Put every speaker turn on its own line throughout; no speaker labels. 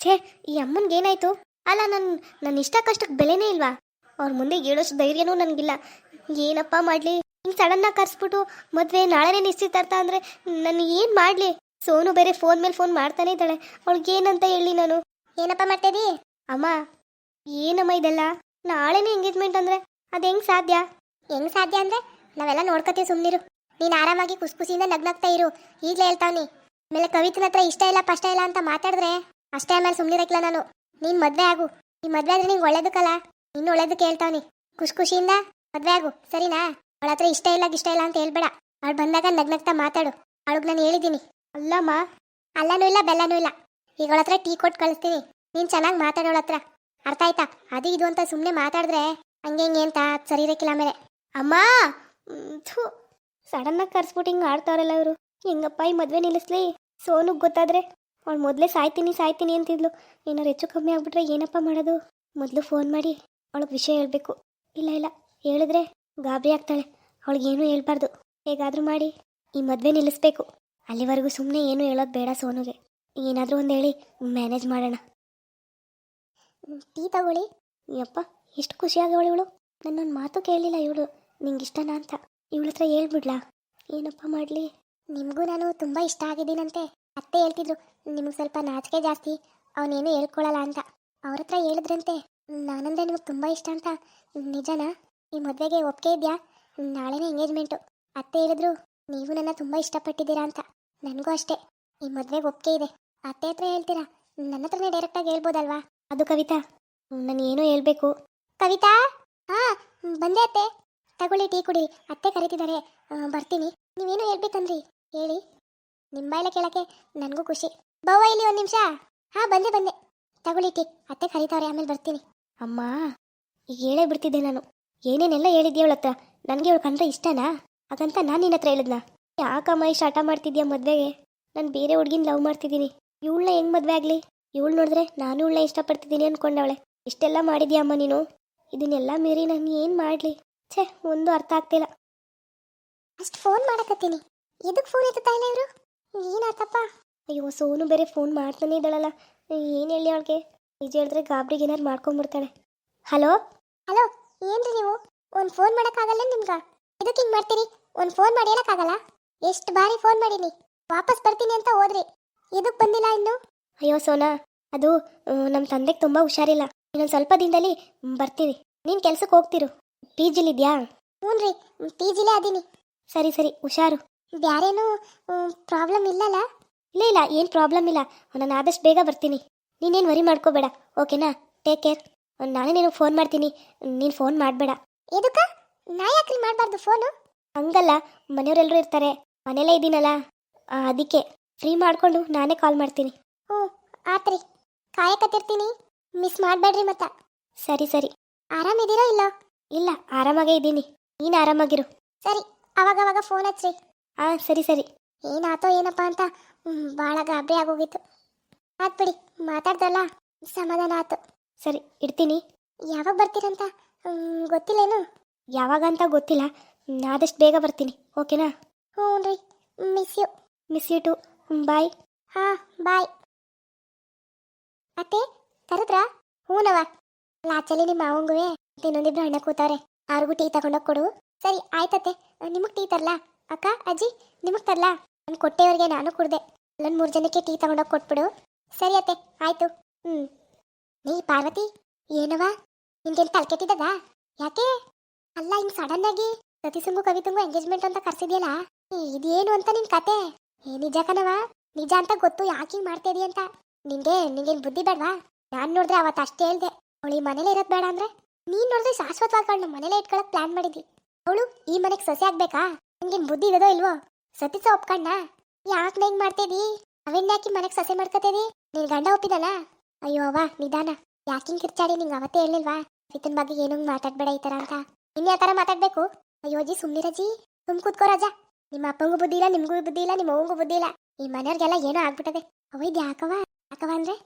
ಛೇ ಈ ಅಮ್ಮನ್ಗೆ ಏನಾಯ್ತು? ಅಲ್ಲ ನನ್ನ ನನ್ನ ಇಷ್ಟ ಕಷ್ಟಕ್ಕೆ ಬೆಲೆನೇ ಇಲ್ವಾ? ಅವ್ರ ಮುಂದೆ ಹೇಳೋಷ್ಟು ಧೈರ್ಯನೂ ನನಗಿಲ್ಲ ಏನಪ್ಪ ಮಾಡಲಿ? ಹಿಂಗೆ ಸಡನ್ನಾಗಿ ಕರೆಸ್ಬಿಟ್ಟು ಮದುವೆ ನಾಳೆನೇ ನಿಶ್ಚಿತಾರ್ಥ ಅಂದರೆ ನಾನು ಏನು ಮಾಡಲಿ? ಸೋನು ಬೇರೆ ಫೋನ್ ಮೇಲೆ ಫೋನ್ ಮಾಡ್ತಾನೆ ಇದ್ದಾಳೆ. ಅವಳಿಗೆ ಏನಂತ ಹೇಳಿ ನಾನು? ಏನಪ್ಪ ಮಾಡ್ತೇದಿ ಅಮ್ಮ ಏನಮ್ಮ ಇದೆಲ್ಲ? ನಾಳೆನೇ ಎಂಗೇಜ್ಮೆಂಟ್ ಅಂದರೆ ಅದು ಹೆಂಗೆ ಸಾಧ್ಯ? ಹೆಂಗ್ ಸಾಧ್ಯ ಅಂದ್ರೆ ನಾವೆಲ್ಲ ನೋಡ್ಕೊತೀವಿ ಸುಮ್ಮನಿರು ನೀನು ಆರಾಮಾಗಿ ಖುಷಿ ಖುಷಿಯಿಂದ ನಗ್ನಾಗ್ತಾ ಇರು. ಈಗಲೇ ಹೇಳ್ತಾವ್ನಿ. ಆಮೇಲೆ ಕವಿತನ ಹತ್ರ ಇಷ್ಟ ಇಲ್ಲ ಪಷ್ಟ ಇಲ್ಲ ಅಂತ ಮಾತಾಡಿದ್ರೆ? ಅಷ್ಟೇ ಆಮೇಲೆ ಸುಮ್ಮನಿರಕ್ಕಿಲ್ಲ ನಾನು. ನೀನ್ ಮದುವೆ ಆಗು. ಈ ಮದುವೆ ಆದ್ರೆ ನಿಂಗೆ ಒಳ್ಳೇದಕ್ಕಲ್ಲ? ಇನ್ನು ಒಳ್ಳೇದು ಕೇಳ್ತಾವನಿ ಖುಷಿ ಖುಷಿಯಿಂದ ಮದುವೆ ಆಗು. ಸರಿನಾ? ಅವಳ ಹತ್ರ ಇಷ್ಟ ಇಲ್ಲ ಇಷ್ಟ ಇಲ್ಲ ಅಂತ ಹೇಳ್ಬೇಡ. ಅವಳು ಬಂದಾಗ ನಗ್ನಗ್ತಾ ಮಾತಾಡು. ಅವಳಿಗೆ ನಾನು ಹೇಳಿದ್ದೀನಿ. ಅಲ್ಲಮ್ಮ. ಅಲ್ಲನೂ ಇಲ್ಲ, ಬೆಲ್ಲನೂ ಇಲ್ಲ. ಈಗ ಅವಳ ಹತ್ರ ಟೀ ಕೊಟ್ಟು ಕಳಿಸ್ತೀನಿ. ನೀನು ಚೆನ್ನಾಗಿ ಮಾತಾಡೋಳ ಹತ್ರ. ಅರ್ಥ ಆಯ್ತಾ? ಅದು ಇದು ಅಂತ ಸುಮ್ಮನೆ ಮಾತಾಡಿದ್ರೆ ಹಂಗೆ ಹಿಂಗೆ ಅಂತ ಸರಿ ಇರಕ್ಕಿಲ್ಲ ಆಮೇಲೆ. ಅಮ್ಮ! ಥೂ. ಸಡನ್ನಾಗಿ ಕರ್ಸ್ಬಿಟ್ಟು ಹಿಂಗೆ ಆಡ್ತಾವ್ರಲ್ಲ ಅವರು ಹೆಂಗಪ್ಪ ಈ ಮದುವೆ ನಿಲ್ಲಿಸ್ಲಿ? ಸೋನುಗ್ ಗೊತ್ತಾದ್ರೆ ಅವಳು ಮೊದಲೇ ಸಾಯ್ತೀನಿ ಸಾಯ್ತೀನಿ ಅಂತಿದ್ಲು. ಏನಾರು ಹೆಚ್ಚು ಕಮ್ಮಿ ಆಗ್ಬಿಟ್ರೆ ಏನಪ್ಪ ಮಾಡೋದು? ಮೊದಲು ಫೋನ್ ಮಾಡಿ, ಅವಳಿಗೆ ವಿಷಯ ಹೇಳಬೇಕು. ಇಲ್ಲ ಇಲ್ಲ, ಹೇಳಿದ್ರೆ ಗಾಬರಿ ಆಗ್ತಾಳೆ. ಅವಳಿಗೇನು ಹೇಳ್ಬಾರ್ದು. ಹೇಗಾದರೂ ಮಾಡಿ, ಈ ಮದುವೆ ನಿಲ್ಲಿಸ್ಬೇಕು. ಅಲ್ಲಿವರೆಗೂ ಸುಮ್ಮನೆ ಏನೂ ಹೇಳೋದು ಬೇಡ ಸೋನುಗೆ. ಏನಾದರೂ ಒಂದು ಹೇಳಿ ಮ್ಯಾನೇಜ್ ಮಾಡೋಣ. ಟೀ ತಗೊಳ್ಳಿ. ಯಪ್ಪ ಎಷ್ಟು ಖುಷಿಯಾಗವಳು ಇವಳು. ನನ್ನೊಂದು ಮಾತು ಕೇಳಲಿಲ್ಲ ಇವಳು. ನಿಂಗೆ ಇಷ್ಟನಾ ಅಂತ. ಇವಳ ಹತ್ರ ಹೇಳ್ಬಿಡ್ಲಾ? ಏನಪ್ಪ ಮಾಡಲಿ? ನಿಮಗೂ ನಾನು ತುಂಬ ಇಷ್ಟ ಆಗಿದ್ದೀನಂತೆ. ಅತ್ತೆ ಹೇಳ್ತಿದ್ರು, ನಿಮಗೆ ಸ್ವಲ್ಪ ನಾಚಿಕೆ ಜಾಸ್ತಿ, ಅವನೇನು ಹೇಳ್ಕೊಳಲ್ಲ ಅಂತ. ಅವ್ರ ಹತ್ರ ಹೇಳಿದ್ರಂತೆ, ನಾನಂದ್ರೆ ನಿಮಗೆ ತುಂಬ ಇಷ್ಟ ಅಂತ, ನಿಜನಾ? ಈ ಮದುವೆಗೆ ಒಪ್ಪಿಗೆ ಇದೆಯಾ? ನಾಳೆನೇ ಎಂಗೇಜ್ಮೆಂಟು. ಅತ್ತೆ ಹೇಳಿದ್ರು, ನೀವು ನನ್ನ ತುಂಬ ಇಷ್ಟಪಟ್ಟಿದ್ದೀರಾ ಅಂತ, ನನಗೂ ಅಷ್ಟೇ, ಈ ಮದುವೆಗೆ ಒಪ್ಪಿಗೆ ಇದೆ. ಅತ್ತೆ ಹತ್ರ ಹೇಳ್ತೀರಾ, ನನ್ನ ಹತ್ರನೇ ಡೈರೆಕ್ಟಾಗಿ ಹೇಳ್ಬೋದಲ್ವಾ? ಅದು ಕವಿತಾ, ನಾನು ಏನೋ ಹೇಳ್ಬೇಕು. ಕವಿತಾ? ಹಾಂ, ಬಂದೆ ಅತ್ತೆ, ತಗೊಳ್ಳಿ ಟೀ ಕುಡಿ, ಅತ್ತೆ ಕರೀತಿದ್ದಾರೆ ಬರ್ತೀನಿ, ನೀವೇನು ಹೇಳ್ಬೇಕಂದ್ರಿ, ಹೇಳಿ. ನಿಮ್ಮ ಬಾಯಲ್ಲ ಕೇಳಕ್ಕೆ ನನಗೂ ಖುಷಿ. ಬವ್ವ ಇಲ್ಲಿ ಒಂದು ನಿಮಿಷ. ಹಾ, ಬಂದೆ ಬಂದೆ. ತಗೊಳ್ಳಿ ಅತ್ತೆ ಕರೀತಾವ್ರೆ, ಆಮೇಲೆ ಬರ್ತೀನಿ. ಅಮ್ಮ, ಈಗ ಹೇಳೇ ಬಿಡ್ತಿದ್ದೆ ನಾನು. ಏನೇನೆಲ್ಲ ಹೇಳಿದ್ದೆ ಅವಳ ಹತ್ರ? ನನಗೆ ಅವಳು ಕಂಡ್ರೆ ಇಷ್ಟನಾ? ಹಾಗಂತ ನಾನು ನಿನ್ನ ಹತ್ರ ಹೇಳಿದ್ನಾ ಯಾಕಮ್ಮ ಇಷ್ಟು ಆಟ ಮಾಡ್ತಿದ್ಯಾ ಮದುವೆಗೆ? ನಾನು ಬೇರೆ ಹುಡ್ಗಿನ ಲವ್ ಮಾಡ್ತಿದ್ದೀನಿ. ಇವಳನ್ನ ಹೆಂಗ್ ಮದುವೆ ಆಗಲಿ? ಇವಳು ನೋಡಿದ್ರೆ ನಾನು ಇವಳನ್ನ ಇಷ್ಟಪಡ್ತಿದ್ದೀನಿ ಅನ್ಕೊಂಡವಳೆ. ಇಷ್ಟೆಲ್ಲ ಮಾಡಿದ್ಯಾ ಅಮ್ಮ ನೀನು? ಇದನ್ನೆಲ್ಲ ಮೀರಿ ನಾನು ಏನು ಮಾಡಲಿ? ಛೇ, ಒಂದು ಅರ್ಥ ಆಗ್ತಿಲ್ಲ. ಅಷ್ಟು ಫೋನ್ ಮಾಡಕತ್ತೀನಿ. ಇದಕ್ಕೆ ಫೋನ್ ಎತ್ತುತ್ತಾ ಇಲ್ಲ ಇವರು? ಏನಾತಪ್ಪ ಅಯ್ಯೋ, ಸೋನು ಬೇರೆ ಫೋನ್ ಮಾಡ್ತಾನೆ ಇದ್ದಾಳಲ್ಲ. ಏನು ಹೇಳಿ ಅವಳಿಗೆ? ನಿಜ ಹೇಳಿದ್ರೆ ಗಾಬರಿಗೆ ಏನಾರು ಮಾಡ್ಕೊಂಡ್ಬಿಡ್ತಾಳೆ ಹಲೋ? ಹಲೋ, ಏನ್ರಿ ನೀವು? ಒಂದು ಫೋನ್ ಮಾಡೋಕ್ಕಾಗಲ್ಲ ನಿಮ್ಗೆ? ಇದಕ್ಕೆ ಹಿಂಗೆ ಮಾಡ್ತೀರಿ? ಒಂದು ಫೋನ್ ಮಾಡಿ ಹೇಳೋಕ್ಕಾಗಲ್ಲ? ಎಷ್ಟು ಬಾರಿ ಫೋನ್ ಮಾಡೀನಿ. ವಾಪಸ್ ಬರ್ತೀನಿ ಅಂತ ಹೋದ್ರಿ. ಇದಕ್ಕೆ ಬಂದಿಲ್ಲ ಇನ್ನು? ಅಯ್ಯೋ, ಸೋನಾ, ಅದು ನಮ್ಮ ತಂದೆಗೆ ತುಂಬ ಹುಷಾರಿಲ್ಲ. ಇನ್ನೊಂದು ಸ್ವಲ್ಪ ದಿನದಲ್ಲಿ ಬರ್ತೀವಿ. ನೀನು ಕೆಲ್ಸಕ್ಕೆ ಹೋಗ್ತಿರು. ಪಿ ಜಿಲಿದ್ಯಾ ಹ್ಞೂ ರೀ ಪಿ ಜಿಲೇ ಅದೀನಿ. ಸರಿ ಸರಿ, ಹುಷಾರು. ಬ್ಯಾರೇನು ಪ್ರಾಬ್ಲಮ್ ಇಲ್ಲಲ್ಲ? ಇಲ್ಲ ಇಲ್ಲ ಏನು ಪ್ರಾಬ್ಲಮ್ ಇಲ್ಲ. ನಾನು ಆದಷ್ಟು ಬೇಗ ಬರ್ತೀನಿ. ನೀನೇನು ವರಿ ಮಾಡ್ಕೋಬೇಡ ಓಕೆನಾ ಟೇಕ್ ಕೇರ್ ನಾನೇ ನಿನಗೆ ಫೋನ್ ಮಾಡ್ತೀನಿ. ನೀನು ಫೋನ್ ಮಾಡಬೇಡ. ಎದಕ್ಕ? ನಾ ಯಾಕೆ ಮಾಡಬಾರ್ದು ಫೋನು ಹಂಗಲ್ಲ ಮನೆಯವರೆಲ್ಲರೂ ಇರ್ತಾರೆ. ಮನೇಲೇ ಇದ್ದೀನಲ್ಲ ಅದಕ್ಕೆ. ಫ್ರೀ ಮಾಡಿಕೊಂಡು ನಾನೇ ಕಾಲ್ ಮಾಡ್ತೀನಿ. ಹ್ಞೂ ಆತ್ರಿ. ಕಾಯಕತ್ತಿರ್ತೀನಿ. ಮಿಸ್ ಮಾಡಬೇಡ್ರಿ ಮತ್ತ. ಸರಿ ಸರಿ. ಆರಾಮಿದ್ದೀರಾ ಇಲ್ಲ? ಇಲ್ಲ ಆರಾಮಾಗೇ ಇದ್ದೀನಿ. ನೀನು ಆರಾಮಾಗಿರು. ಸರಿ ಅವಾಗವಾಗ ಫೋನ್ ಹಚ್ರಿ. ಹಾಂ ಸರಿ ಸರಿ. ಏನಾತೋ ಏನಪ್ಪ ಅಂತ ಭಾಳ ಗಾಬರಿ ಆಗೋಗಿತ್ತು. ಆತ್ ಬಿಡಿ, ಮಾತಾಡ್ದಲ್ಲ, ಸಮಾಧಾನ ಆತು. ಸರಿ, ಇಡ್ತೀನಿ. ಯಾವಾಗ ಬರ್ತೀರಂತ? ಗೊತ್ತಿಲ್ಲೇನು? ಯಾವಾಗ ಅಂತ ಗೊತ್ತಿಲ್ಲ ಆದಷ್ಟು ಬೇಗ ಬರ್ತೀನಿ, ಓಕೆನಾ? ಹ್ಞೂ ರೀ, miss you. Miss you too. Bye. ಹಾಂ, ಬಾಯ್. ಅತ್ತೆ ಕರೆದ್ರಾ ಹ್ಞೂನವ ಲಾಚಲ್ಲಿ ನಿಮ್ಮ ಮಾವಂಗುವೆ ಇನ್ನೊಂದಿಬ್ರು ಅಣ್ಣ ಕೂತವ್ರೆ, ಅವ್ರಿಗೂ ಟೀ ತಗೊಂಡೋಗಿ ಕೊಡು. ಸರಿ, ಆಯ್ತತ್ತೆ. ನಿಮಗೆ ಟೀ ತರ್ಲಾ? ಅಕ್ಕ, ಅಜ್ಜಿ, ನಿಮಗೆ ತರಲಾ? ನಾನು ಕೊಟ್ಟೆಯವ್ರಿಗೆ ನಾನು ಕುಡ್ದೆ. ಅಲ್ಲೊಂದು ಮೂರು ಜನಕ್ಕೆ ಟೀ ತಗೊಂಡೋಗಿ ಕೊಟ್ಬಿಡು. ಸರಿ ಅತ್ತೆ, ಆಯಿತು. ಹ್ಞೂ ನೀ ಪಾರ್ವತಿ ಏನವ ನಿನ್ಗೆಲ್ಲಿ ತಲೆ ಕೆಟ್ಟಿದ್ದದ ಯಾಕೆ? ಅಲ್ಲ, ಹಿಂಗೆ ಸಡನ್ ಆಗಿ ಸತಿಸುಂಗು, ಕವಿತುಂಗು ಎಂಗೇಜ್ಮೆಂಟ್ ಅಂತ ಕರ್ಸಿದ್ಯಲ್ಲ? ಇದೇನು ಅಂತ ನಿನ್ ಕತೆ? ಏ, ನಿಜ ಕಣವ ನಿಜ ಅಂತ ಗೊತ್ತು ಯಾಕೆ ಹಿಂಗೆ ಮಾಡ್ತಾ ಇದೀಯ ಅಂತ? ನಿಂಗೆ, ನಿಂಗೇನು ಬುದ್ಧಿ ಬೇಡವಾ? ನಾನು ನೋಡಿದ್ರೆ ಅವತ್ತು ಅಷ್ಟೇ ಹೇಳ್ದೆ. ಅವಳು ಈ ಮನೇಲಿ ಇರೋದು ಬೇಡ ಅಂದ್ರೆ? ನೀನು ನೋಡಿದ್ರೆ ಶಾಶ್ವತವಾಗಿ ಅವಳನ್ನ ಮನೇಲೆ ಇಟ್ಕೊಳಕ್ ಪ್ಲಾನ್ ಮಾಡಿದ್ವಿ ಅವಳು ಈ ಮನೆಗೆ ಸೊಸೆ ಆಗ್ಬೇಕಾ? ನಿಂಗೇನ್ ಬುದ್ಧಿ ಇರೋದೋ ಇಲ್ವೋ? ಸತೀಸ ಒಪ್ಕಣ್ಣ. ಯಾಕೆ ಹೆಂಗ್ ಮಾಡ್ತಿದಿ? ಅವೆನ್ ಯಾಕೆ ಮನೆಗೆ ಸಸೆ ಮಾಡ್ಕೊತಿದಿ? ನಿನ್ ಗಂಡ ಒಪ್ಪಿದಲ್ಲ? ಅಯ್ಯೋ ಅವ್ವ, ನಿಧಾನ. ಯಾಕಿಂಗ್ ಕಿರ್ಚಾಡಿ ನಿಂಗೆ ಅವತ್ತೇ ಹೇಳಿಲ್ವಾ ಇದನ್ ಬಗ್ಗೆ ಏನೂ ಮಾತಾಡ್ಬೇಡ ಈ ತರ ಅಂತ. ಇನ್ ಯಾವ ತರ ಮಾತಾಡ್ಬೇಕು? ಅಯ್ಯೋ ಜಿ ಸುಮ್ನಿ ರಜಿ ಸುಮ್ ಕೂತ್ಕೋ ರಾಜ. ನಿಮ್ಮ ಅಪ್ಪಂಗೂ ಬುದ್ಧಿ ಇಲ್ಲ, ನಿಮ್ಗೂ ಬುದ್ಧಿ ಇಲ್ಲ, ನಿಮ್ಮ ಅವಂಗೂ ಬುದ್ಧಿ ಇಲ್ಲ. ಈ ಮನೆಯವ್ರಿಗೆಲ್ಲ ಏನೋ ಆಗ್ಬಿಟ್ಟದೆ. ಅವೈದ್ ಯಾಕವ ಯಾಕವ ಅಂದ್ರೆ?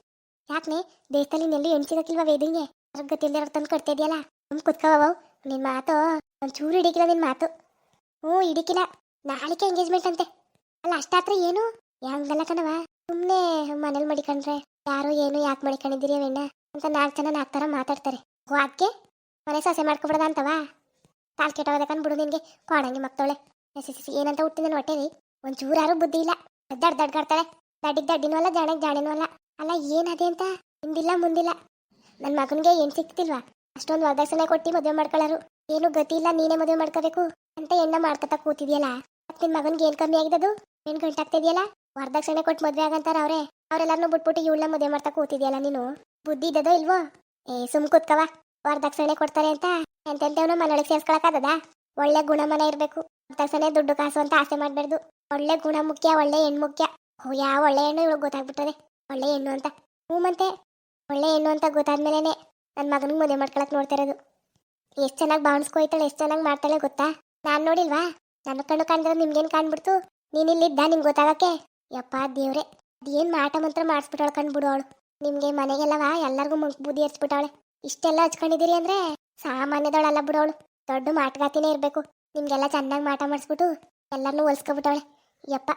ಯಾಕ್ನೆ? ದೇಶದಲ್ಲಿ ನೆಲ್ಲಿ ಎಣ್ಸಿದಕ್ಕಿಲ್ವ ವೇದಿಂಗೆ? ಗೊತ್ತಿಲ್ಲದೆ ತಂದು ಕೊಡ್ತಾ ಇದೆಯಲ್ಲ ಸುಮ್ ಕುತ್ಕೋವ ನಿನ್ ಮಾತು ಒಂಚೂರು ಹಿಡಿಕಿಲ್ಲ ನಿನ್ ಮಾತು. ಹ್ಞೂ ಹಿಡಿಕಿಲ್ಲ ನಾಳಿಕೆ ಎಂಗೇಜ್ಮೆಂಟ್ ಅಂತೆ. ಅಲ್ಲ, ಅಷ್ಟಾತ್ರ ಏನು? ಹೆಂಗಲ್ಲ ಕಣವ ಸುಮ್ಮನೆ ಮನೇಲಿ ಮಡಿಕೊಂಡ್ರೆ. ಯಾರು ಏನು, ಯಾಕೆ ಮಡಿಕೊಂಡಿದ್ದೀರಿ ಅವೆಣ್ಣ ಅಂತ ನಾಲ್ಕು ಜನ ನಾಲ್ಕು ಥರ ಮಾತಾಡ್ತಾರೆ. ಓ ಅದಕ್ಕೆ ಮನೆ ಸೊಸೆ ಮಾಡ್ಕೊಬಿಡದ ಅಂತವಾ? ಕಾಲ್ ಕೆಟ್ಟೋದಕ್ಕನ್ ಬಿಡು ನಿನ್ಗೆ. ಕೊಡಂಗಿ ಎಸ್ ಏನಂತ ಹುಟ್ಟಿದ ರೀ ಹೊಟ್ಟೆಲಿ ಒಂಚೂರಾರು ಬುದ್ಧಿ ಇಲ್ಲ. ದಡ್ ದಡ್ಗಾಡ್ತಾಳೆ ದಡ್ಡಿಗೆ ದಡ್ಡಿನೂ ಅಲ್ಲ, ಜಾಣೆಗೆ ಜಾಣಿನೂ ಅಲ್ಲ. ಅಲ್ಲ, ಏನದೆ ಅಂತ? ಹಿಂದಿಲ್ಲ, ಮುಂದಿಲ್ಲ. ನನ್ನ ಮಗನಿಗೆ ಏನು ಸಿಕ್ತಿಲ್ವಾ? ಅಷ್ಟೊಂದು ವರದಕ್ಷಿಣೆ ಕೊಟ್ಟು ಮದುವೆ ಮಾಡ್ಕೊಳ್ಳೋರು ಏನು ಗತಿ ಇಲ್ಲ, ನೀನೇ ಮದುವೆ ಮಾಡ್ಕೋಬೇಕು. ಅಂತ ಎಣ್ಣ ಮಾಡ್ಕೊತಾ ಕೂತಿದ್ಯಲ್ಲ? ನಿನ್ ಮಗನ್ಗೆ ಏನ್ ಕಮ್ಮಿ ಆಗಿದದು ಏನ್ ಗಂಟಾಗ್ತಿದ್ಯಲ್ಲ ವರದಕ್ಷಿಣೆ ಕೊಟ್ಟು ಮದ್ವೆ ಆಗಂತಾರ ಅವ್ರೆ. ಅವ್ರೆಲ್ಲಾರನು ಬಿಟ್ಬಿಟ್ಟು ಇವಳನ್ನ ಮದುವೆ ಮಾಡ್ತಾ ಕೂತಿದ್ಯಲ್ಲ ನೀನು? ಬುದ್ಧಿ ಇದ್ದದೋ ಇಲ್ವೋ? ಏ, ಸುಮ್ ಕೂತ್ಕವ. ವರದಕ್ಷಿಣೆ ಕೊಡ್ತಾರೆ ಅಂತ? ಎಂತೆಂತವ್ನ ಮನೊಳಗೆ ಸೇರ್ಸ್ಕೊಳಕಾಗದ ಒಳ್ಳೆ ಗುಣಮನ ಇರ್ಬೇಕು. ವರದಕ್ಷಿಣೆ ದುಡ್ಡು ಕಾಸು ಅಂತ ಆಸೆ ಮಾಡ್ಬಾರ್ದು. ಒಳ್ಳೆ ಗುಣ ಮುಖ್ಯ, ಒಳ್ಳೆ ಹೆಣ್ಣು ಮುಖ್ಯ. ಯಾವ ಒಳ್ಳೆ ಹೆಣ್ಣು ಇವಳು ಗೊತ್ತಾಗ್ಬಿಟ್ಟದೆ ಒಳ್ಳೆ ಹೆಣ್ಣು ಅಂತ. ಹ್ಞೂ ಮತ್ತೆ. ಒಳ್ಳೆ ಹೆಣ್ಣು ಅಂತ ಗೊತ್ತಾದ್ಮೇಲೆ ನನ್ನ ಮಗನಿಗೆ ಮದುವೆ ಮಾಡ್ಕೊಳಕ್ ನೋಡ್ತಿರೋದು ಎಷ್ಟು ಚೆನ್ನಾಗಿ ಬಾಣಿಸ್ಕೊಯ್ತಾಳೆ, ಎಷ್ಟು ಚೆನ್ನಾಗಿ ಮಾಡ್ತಾಳೆ ಗೊತ್ತಾ? ನಾನು ನೋಡಿಲ್ವಾ? ನನ್ನ ಕಣ್ಣು ಕಾಣ್ದ್ರೆ ನಿಮ್ಗೇನು ಕಾಣ್ಬಿಡ್ತು? ನೀನಿಲ್ಲಿದ್ದ ನಿಮ್ಗೆ ಗೊತ್ತಾಗಕ್ಕೆ? ಯಪ್ಪ ದೇವ್ರೆ, ಅದೇನ್ ಮಾಟ ಮಂತ್ರ ಮಾಡಿಸ್ಬಿಟ್ಟವಳು ಕಂಡ್ಬಿಡು ಅವಳು. ನಿಮ್ಗೆ ಮನೆಗೆಲ್ಲವಾ ಎಲ್ಲರಿಗೂ ಮುಂಕ್ ಬೂದಿ ಹಚ್ಬಿಟ್ಟವಳೆ ಇಷ್ಟೆಲ್ಲ ಹಚ್ಕೊಂಡಿದ್ದೀರಿ ಅಂದ್ರೆ ಸಾಮಾನ್ಯದವಳಲ್ಲ ಬಿಡೋಳು ದೊಡ್ಡ ಮಾಟಗಾತಿನೇ ಇರಬೇಕು. ನಿಮ್ಗೆಲ್ಲ ಚೆನ್ನಾಗಿ ಮಾಟ ಮಾಡಿಸ್ಬಿಟ್ಟು ಎಲ್ಲರನ್ನೂ ಹೊಲ್ಸ್ಕೊಬಿಟ್ಟವಳೆ ಯಪ್ಪ,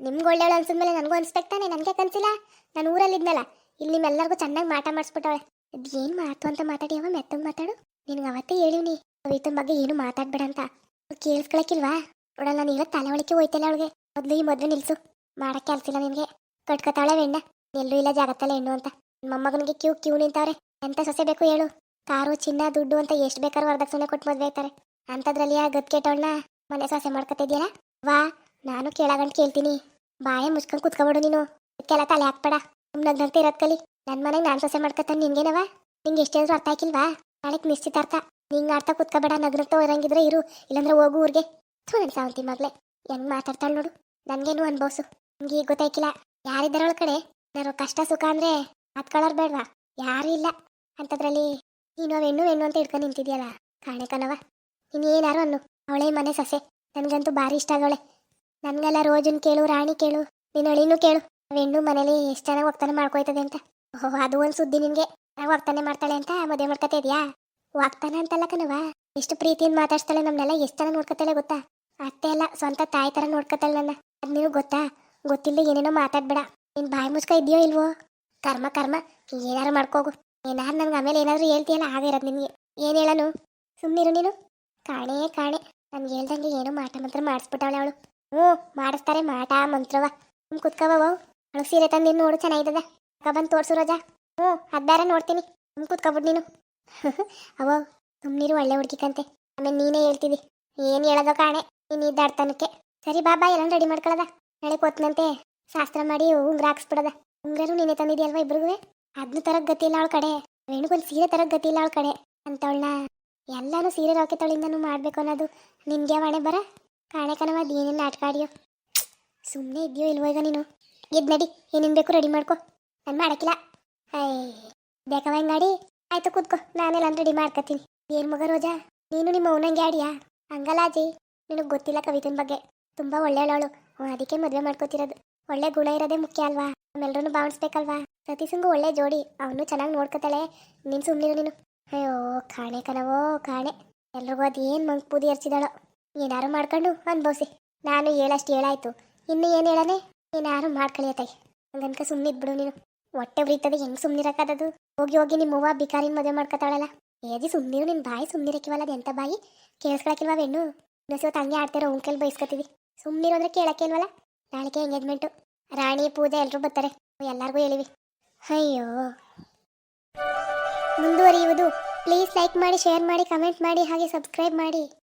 ನಿಮ್ಗೆ ಒಳ್ಳೆಯವಳು ಅನ್ಸಿದ್ಮೇಲೆ ನನಗೂ ಅನ್ಸ್ಬೇಕು ತಾನೆ? ನನಗೆ ಕನ್ಸಿಲ್ಲ? ನಾನು ಊರಲ್ಲಿ ಇದ್ನಲ್ಲ ಇಲ್ಲಿ ನಿಮ್ಮೆಲ್ಲರಿಗೂ ಚೆನ್ನಾಗಿ ಮಾಟ ಮಾಡಿಸ್ಬಿಟ್ಟವಳೆ. ಅದೇನು ಮಾತು ಅಂತ ಮಾತಾಡಿ ಅವ? ಮೆತ್ತಗೆ ಮಾತಾಡು. ನಿನಗೆ ಅವತ್ತೇ ಹೇಳಿವ್ನಿ, ಕವಿತನ ಬಗ್ಗೆ ಏನು ಮಾತಾಡ್ಬೇಡ ಅಂತ. ಕೇಳಿಸ್ಕೊಳಕಿಲ್ವಾ? ನೋಡಲ್ಲ ನೀವ ತಲೆ ಹೋಯ್ತಲ್ಲ ಅವಳಿಗೆ. ಮೊದ್ಲು ಈ ಮೊದ್ಲು ನಿಲ್ಸು. ಮಾಡಕ್ಕೆ ಕೆಲ್ಸಿಲ್ಲ ನಿನ್ಗೆ. ಕಟ್ಕೊತಾಳೆ ಹೆಣ್ಣ ಎಲ್ಲೂ ಇಲ್ಲ ಜಾಗತ್ತಲ್ಲ ಹೆಣ್ಣು ಅಂತ. ಮೊಮ್ಮಗನಿಗೆ ಕ್ಯೂ ಕ್ಯೂ ನಿಂತಾವ್ರೆ. ಎಂತ ಸೊಸೆ ಬೇಕು ಹೇಳು. ಕಾರು, ಚಿನ್ನ, ದುಡ್ಡು ಅಂತ ಎಷ್ಟು ಬೇಕಾದ್ರೂ ವರದಕ್ಷಿಣೆ ಕೊಟ್ಟು ಮದ್ವೆ ಆಯ್ತಾರೆ ಅಂಥದ್ರಲ್ಲಿ ಆ ಗದ್ ಕೆಟ್ಟವಳನ್ನ ಮನೆ ಸೊಸೆ ಮಾಡ್ಕೊತಿದ್ಯಲ್ಲ ವಾ, ನಾನು ಕೇಳಗಂಟ್ ಕೇಳ್ತೀನಿ. ಬಾಯ ಮುಚ್ಕೊಂಡ್ ಕುತ್ಕೊಬಿಡು ನೀನು. ಇದಕ್ಕೆಲ್ಲ ತಲೆ ಹಾಕ್ಬೇಡ. ಸುಮ್ಮನಂತ ಇರೋದ್ ಕಲಿ. ನನ್ನ ಮನೆಗೆ ನಾನು ಸೊಸೆ ಮಾಡ್ಕೊತಾನೆ ನಿನ್ಗೇನವ? ನಿಂಗೆ ಎಷ್ಟೇ ಅರ್ಥ ಹಾಕಿಲ್ವಾ? ನಾಳೆಗೆ ನಿಶ್ಚಿತಾರ್ಥ. ನಿಂಗೆ ಅರ್ಥ ಕುತ್ಕೋಬೇಡ, ನಗ್ನಗ್ತಾ ಇರಂಗಿದ್ರೆ ಇರು. ಇಲ್ಲಾಂದ್ರೆ ಹೋಗು ಊರಿಗೆ. ಥೂ ನನ್ನ ಸಾವಂತಿ ಮಗ್ಲೆ ಹೆಂಗ್ ಮಾತಾಡ್ತಾಳೆ ನೋಡು. ನನ್ಗೇನು ಅನ್ಭವಿಸು. ನಿಮ್ಗೆ ಈಗ ಗೊತ್ತಾಯ್ಕಿಲ್ಲ. ಯಾರಿದ್ದಾರೆ ಒಳಗಡೆ ನಾನು ಕಷ್ಟ, ಸುಖ ಅಂದ್ರೆ ಹತ್ಕೊಳ್ಳೋರು ಬೇಡವಾ? ಯಾರು ಇಲ್ಲ. ಅಂತದ್ರಲ್ಲಿ ನೀನು ಹೆಣ್ಣು ಹೆಣ್ಣು ಅಂತ ಇಟ್ಕೊಂಡು ನಿಂತಿದ್ಯಲ್ಲ. ಕಾಣೆ ಕಣವ ನೀನು ಏನಾರು ಅನ್ನು. ಅವಳೇ ಮನೆ ಸೊಸೆ. ನನಗಂತೂ ಭಾರಿ ಇಷ್ಟ ಆಗವಳೆ. ನನ್ಗೆಲ್ಲ ರೋಜನ್ ಕೇಳು, ರಾಣಿ ಕೇಳು, ನಿನ್ನ ಅಳಿನೂ ಕೇಳು. ಹೆಣ್ಣು ಮನೇಲಿ ಎಷ್ಟು ಚೆನ್ನಾಗಿ ಹೋಗ್ತಾನೆ ಮಾಡ್ಕೊಯ್ತದೆ ಅಂತ. ಓಹೋ, ಅದು ಒಂದು ಸುದ್ದಿ ನಿನಗೆ ವಾಗ್ತಾನೆ ಮಾಡ್ತಾಳೆ ಅಂತ ಮದುವೆ ಮಾಡ್ಕೊತಾ ಇದೆಯಾ? ವಾಗ್ತಾನೆ ಅಂತಲ್ಲ ಕಣವ ಎಷ್ಟು ಪ್ರೀತಿಯಿಂದ ಮಾತಾಡ್ತಾಳೆ ಎಷ್ಟು ಜನ ನೋಡ್ಕೊತಾಳೆ ಗೊತ್ತಾ? ಅತ್ತೆ ಅಲ್ಲ, ಸ್ವಂತ ತಾಯಿ ಥರ ನೋಡ್ಕೊತಾಳೆ ನನ್ನ. ಅದು ನೀವು ಗೊತ್ತಾ? ಗೊತ್ತಿಲ್ಲ ಏನೇನೋ ಮಾತಾಡ್ಬೇಡ. ನಿನ್ ಬಾಯಿ ಮುಚ್ಕ ಇದೆಯೋ ಇಲ್ವೋ? ಕರ್ಮ ಕರ್ಮ. ಏನಾರು ಮಾಡ್ಕೋಗು. ಏನಾರು ನನ್ಗೆ ಆಮೇಲೆ ಏನಾದ್ರು ಹೇಳ್ತೀಯಲ್ಲ, ಹಾಗೆ ಇರೋದು ನಿನಗೆ. ಏನು ಹೇಳನು? ಸುಮ್ಮನಿರು ನೀನು. ಕಾಣೆ ಕಾಣೆ. ನನ್ಗೆ ಹೇಳ್ದಂಗೆ ಏನೋ ಮಾಟ ಮಂತ್ರ ಮಾಡಿಸ್ಬಿಟ್ಟವಳೆ ಅವಳು. ಹ್ಞೂ, ಮಾಡಿಸ್ತಾರೆ ಮಾಟ, ಮಂತ್ರವ. ಹ್ಞೂ ಕುತ್ಕವ ಅವಳು ಸೀರೆ ತಂದು ನೋಡು, ಚೆನ್ನಾಗಿದ್ದದ. ಅಕ್ಕ ಬಂದು ತೋರ್ಸು, ರೋಜಾ. ಹ್ಞೂ ಅದು ಬೇರೆ ನೋಡ್ತೀನಿ. ಹ್ಞೂ ಕುತ್ಕೋಬಿಡ್ ನೀನು. ಅವ ಸುಮ್ಮನಿರು ಒಳ್ಳೆ ಹುಡುಗಿಕಂತೆ. ಆಮೇಲೆ ನೀನೇ ಹೇಳ್ತಿದ್ದಿ ಏನು ಹೇಳೋದೋ ಕಾಣೆ. ನೀನು ಇದ್ದಾಡ್ತಾನಕ್ಕೆ. ಸರಿ ಬಾಬಾ ಎಲ್ಲ ರೆಡಿ ಮಾಡ್ಕೊಳ್ಳೋದ ನಾಳೆ ಕೊತ್ತನಂತೆ ಶಾಸ್ತ್ರ ಮಾಡಿ ಉಂಗ್ರ ಹಾಕ್ಸ್ಬಿಡದ. ಉಂಗ್ರರು ನೀನೇ ತಂದಿದ್ಯಲ್ವಾ ಇಬ್ರಿಗೂ ಅದನ್ನ ತರಕ್ ಗತಿ ಇಲ್ಲ ಅವಳ ಕಡೆ. ವೇಣುಗೊಂದು ಸೀರೆ ತರಕ್ ಗತಿ ಇಲ್ಲ ಅವಳ ಕಡೆ. ಅಂತವಳನ್ನ ಎಲ್ಲಾನು ಸೀರೆ ರಾಕೆತಳಿಂದನೂ ಮಾಡ್ಬೇಕು ಅನ್ನೋದು ನಿನ್ಗೆ ವಾಣೆ ಬರ? ಕಾಣೆ ಕಣವ ಏನೇನು ನಾಟಕ ಆಡಿಯೋ? ಸುಮ್ಮನೆ ಇದೆಯೋ ಇಲ್ವೋ ಈಗ ನೀನು? ಎದ್ ನಡಿ, ಏನೇನು ಬೇಕು ರೆಡಿ ಮಾಡ್ಕೊ. ನಾನು ಮಾಡಕ್ಕಿಲ್ಲ ಐ ಬೇಕವ ಹಿಂಗಾಡಿ ಆಯ್ತು ಕೂತ್ಕೋ, ನಾನೆಲ್ಲ ರೆಡಿ ಮಾಡ್ಕೊತೀನಿ. ಏನ್ ಮಗ ರೋಜಾ? ನೀನು ನಿಮ್ಮ ಅವನಂಗೆ ಆಡಿಯಾ? ಹಂಗಲ್ಲ ನಿನಗೆ ಗೊತ್ತಿಲ್ಲ ಕವಿತನ ಬಗ್ಗೆ. ತುಂಬಾ ಒಳ್ಳೆಯವಳು ಅದಕ್ಕೆ ಮದುವೆ ಮಾಡ್ಕೋತಿರೋದು. ಒಳ್ಳೆ ಗುಣ ಇರೋದೇ ಮುಖ್ಯ ಅಲ್ವಾ? ನಮ್ಮೆಲ್ರೂ ಭಾವಿಸ್ಬೇಕಲ್ವಾ? ಸತೀಸಂಗು ಒಳ್ಳೆ ಜೋಡಿ. ಅವನು ಚೆನ್ನಾಗಿ ನೋಡ್ಕೊತಾಳೆ. ನೀನು ಸುಮ್ಮನಿರು ನೀನು. ಅಯ್ಯೋ, ಕಾಣೆ ಕಣವೋ, ಕಾಣೆ. ಎಲ್ರಿಗೂ ಅದು ಏನು ಮಂಕ್ ಪೂದಿ ಹರ್ಚಿದಾಳೋ ಏನಾರು ಮಾಡ್ಕೊಂಡು ಅನ್ಭವಿಸಿ. ನಾನು ಹೇಳಷ್ಟು ಹೇಳಾಯ್ತು. ಇನ್ನು ಏನು ಹೇಳನೆ? ಏನಾರು ಮಾಡ್ಕಳಿಯತ್ತಾಗಿ ಹಂಗನ್ಕ ಸುಮ್ಮನಿದ್ಬಿಡು ನೀನು. ಹೊಟ್ಟೆ ಉರಿತದೆ, ಹೆಂಗ್ ಸುಮ್ಮನಿರಕ್ಕದದು ಹೋಗಿ ಹೋಗಿ ನಿಮ್ಮ ಅವ್ವ ಬಿಕಾರಿನ ಮದುವೆ ಮಾಡ್ಕೊತಾಳಲ್ಲ. ಏಜಿ ಸುಮ್ಮನಿರು ನಿಮ್ಮ ಬಾಯಿ ಸುಮ್ಮನಿರಕ್ಕಿವಲ್ಲ ಅದೆಂತ ಬಾಯಿ? ಕೇಳಿಸ್ಕೊಳಕಿಲ್ವಾ ಹೆಣ್ಣು ನಸೋ ಹಂಗೆ ಆಡ್ತಿರೋ ಉಂಕೆಲ್ ಬೈಸ್ಕೊತೀವಿ. ಸುಮ್ಮನಿರು ಅಂದ್ರೆ ಕೇಳಕ್ಕೆ ಇಲ್ವಲ್ಲ ನಾಳೆಗೆ ಎಂಗೇಜ್ಮೆಂಟು. ರಾಣಿ, ಪೂಜೆ ಎಲ್ಲರೂ ಬರ್ತಾರೆ. ಎಲ್ಲರಿಗೂ ಹೇಳಿವಿ. ಅಯ್ಯೋ. ಮುಂದುವರಿಯುವುದು. ಪ್ಲೀಸ್ ಲೈಕ್ ಮಾಡಿ, ಶೇರ್ ಮಾಡಿ, ಕಮೆಂಟ್ ಮಾಡಿ, ಹಾಗೆ ಸಬ್ಸ್ಕ್ರೈಬ್ ಮಾಡಿ.